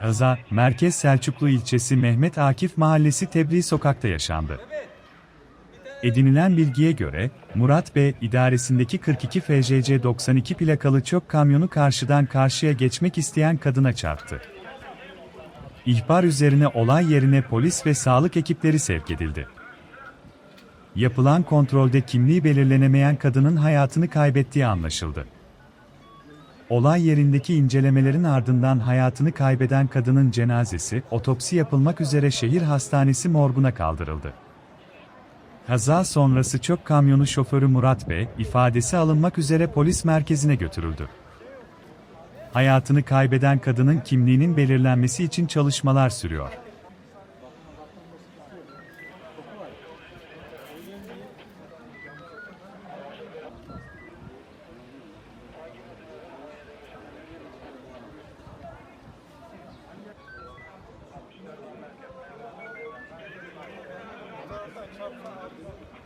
Kaza, Merkez Selçuklu ilçesi Mehmet Akif Mahallesi Tebriği sokakta yaşandı. Edinilen bilgiye göre, Murat Bey, idaresindeki 42 FJC 92 plakalı çöp kamyonu karşıdan karşıya geçmek isteyen kadına çarptı. İhbar üzerine olay yerine polis ve sağlık ekipleri sevk edildi. Yapılan kontrolde kimliği belirlenemeyen kadının hayatını kaybettiği anlaşıldı. Olay yerindeki incelemelerin ardından hayatını kaybeden kadının cenazesi, otopsi yapılmak üzere şehir hastanesi morguna kaldırıldı. Kaza sonrası çöp kamyonu şoförü Murat Bey, ifadesi alınmak üzere polis merkezine götürüldü. Hayatını kaybeden kadının kimliğinin belirlenmesi için çalışmalar sürüyor. top five.